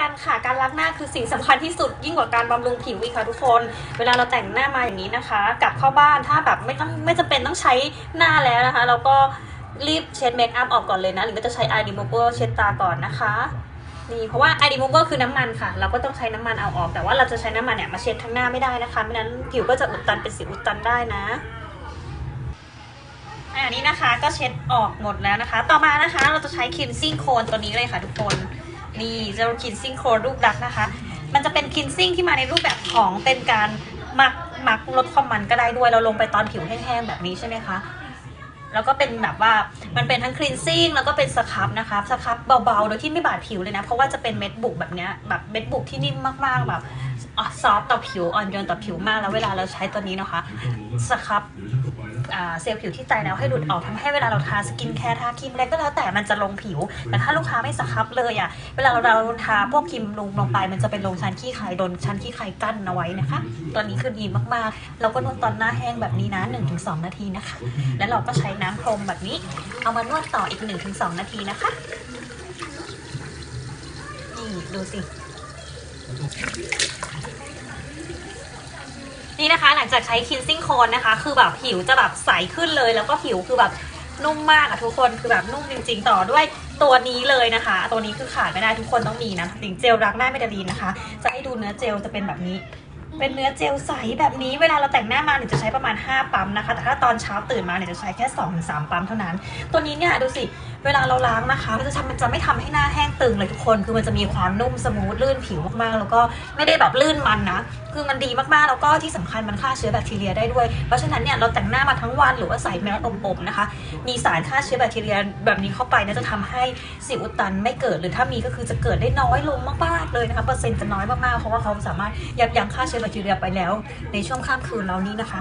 กันค่ะ การล้างหน้าคือสิ่งสำคัญที่สุดยิ่งกว่าการบำรุงผิวอีกค่ะทุกคน เวลาเราแต่งหน้ามาอย่างนี้นะคะ กลับเข้าบ้านถ้าแบบไม่ต้องไม่จำเป็นต้องใช้หน้าแล้วนะคะ เราก็รีบเช็ดเมคอัพออกก่อนเลยนะ หรือว่าจะใช้ eye remover เช็ดตาก่อนนะคะนี่เพราะว่า eye remover คือน้ำมันค่ะ เราก็ต้องใช้น้ำมันเอาออก แต่ว่าเราจะใช้น้ำมันเนี่ยมาเช็ดทั้งหน้าไม่ได้นะคะไม่นั้นผิวก็จะอุดตันเป็นสิวอุดตันได้นะอันนี้นะคะก็เช็ดออกหมดแล้วนะคะ ต่อมานะคะเราจะใช้ cleansing cone ตัวนี้เลยค่ะทุกคน นี่เจลคินซิงโคลรูปดักนะคะ มันจะเป็นคินซิ่งที่มาในรูปแบบของเป็นการหมักหมักลดความมันก็ได้ด้วยเราลงไปตอนผิวแห้งๆแบบนี้ใช่ไหมคะแล้วก็เป็นแบบว่ามันเป็นทั้งคลีนซิ่งแล้วก็เป็นสครับนะคะสครับเบาๆโดยที่ไม่บาดผิวเลยนะ เพราะว่าจะเป็นเม็ดบุกแบบเนี้ยแบบเม็ดบุกที่นิ่มมากๆแบบซอฟต่อผิวอ่อนโยนต่อผิวมากแล้วเวลาเราใช้ตัวนี้นะคะสครับเซลล์ผิวที่ตายแล้วให้หลุดออกทำให้เวลาเราทาสกินแคร์ทาครีมอะไรก็แล้วแต่มันจะลงผิว แต่ถ้าลูกค้าไม่สครับเลยอะเวลาเราทาพวกครีมลงลงไป มันจะเป็นลงชั้นขี้ไครโดนชั้นขี้ไครกั้นเอาไว้นะคะตัวนี้คือดีมากๆ เราก็นวดตอนหน้าแห้งแบบนี้นะ 1-2 นาทีนะคะ แล้วเราก็ใช้น้ำพรมแบบนี้ เอามานวดต่ออีก 1-2 นาทีนะคะนี่ดูสิ นี่นะคะ หลังจากใช้คินซิ่งโคนนะคะ คือแบบผิวจะแบบใสขึ้นเลย แล้วก็ผิวคือแบบนุ่มมากอะทุกคนคือแบบนุ่มจริง ๆ ต่อด้วยตัวนี้เลยนะคะ ตัวนี้คือขาดไม่ได้ทุกคนต้องมีนะสิงเจลรักหน้าเมดาลีนนะคะ จะให้ดูเนื้อเจลจะเป็นแบบนี้ เป็นเนื้อเจลใสแบบนี้เวลาเราแต่งหน้ามาเนี่ยจะใช้ประมาณ 5 ปั๊มนะคะ แต่ถ้าตอนเช้าตื่นมาเนี่ยจะใช้แค่2อถึงสปั๊มเท่านั้น ตัวนี้เนี่ยดูสิ เวลาเราล้างนะคะมันจะทำมันจะไม่ทำให้หน้าแห้งตึงเลยทุกคน คือมันจะมีความนุ่มสมูทลื่นผิวมากๆ แล้วก็ไม่ได้แบบลื่นมันนะ คือมันดีมากๆ แล้วก็ที่สำคัญมันฆ่าเชื้อแบคทีเรียได้ด้วย เพราะฉะนั้นเนี่ยเราแต่งหน้ามาทั้งวันหรือว่าใส่แมสอบๆนะคะ มีสารฆ่าเชื้อแบคทีเรียแบบนี้เข้าไปเนะจะทำให้สิวอุดตันไม่เกิด หรือถ้ามีก็คือจะเกิดได้น้อยลงมากๆเลยนะคะ เปอร์เซ็นต์จะน้อยมากๆ เพราะว่าเขาสามารถยับยั้งฆ่าเชื้อแบคทีเรียไปแล้ว ในช่วงข้ามคืนเรานี้นะคะ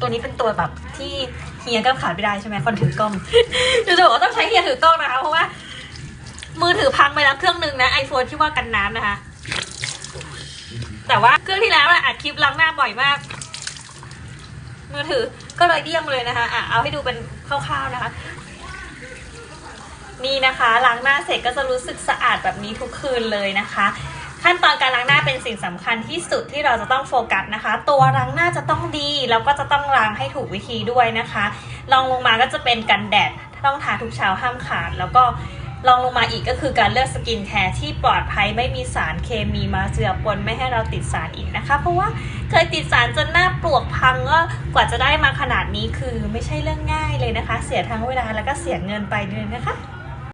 ตัวนี้เป็นตัวแบบที่เฮียก็ขาดไม่ได้ใช่ไหมคนถือกล้องจะบอกว่าต้องใช้เฮียถือกล้องนะคะเพราะว่า มือถือพังไปแล้วเครื่องหนึ่งนะไอโฟนที่ว่ากันน้ำนะคะ แต่ว่าเครื่องที่แล้วอะอัดคลิปล้างหน้าบ่อยมาก มือถือก็เลยเดี่ยงเลยนะคะอะเอาให้ดูเป็นคร่าวๆนะคะนี่นะคะล้างหน้าเสร็จก็จะรู้สึกสะอาดแบบนี้ทุกคืนเลยนะคะ ขั้นตอนการล้างหน้าเป็นสิ่งสำคัญที่สุดที่เราจะต้องโฟกัสนะคะ ตัวล้างหน้าจะต้องดีแล้วก็จะต้องล้างให้ถูกวิธีด้วยนะคะลองลงมาก็จะเป็นกันแดดต้องทาทุกเช้าห้ามขาด แล้วก็ลองลงมาอีกก็คือการเลือกสกินแคร์ที่ปลอดภัยไม่มีสารเคมีมาเจือปนไม่ให้เราติดสารอีกนะคะ เพราะว่าเคยติดสารจนหน้าปลวกพังก็กว่าจะได้มาขนาดนี้คือไม่ใช่เรื่องง่ายเลยนะคะ เสียทั้งเวลาแล้วก็เสียเงินไปเลยนะคะ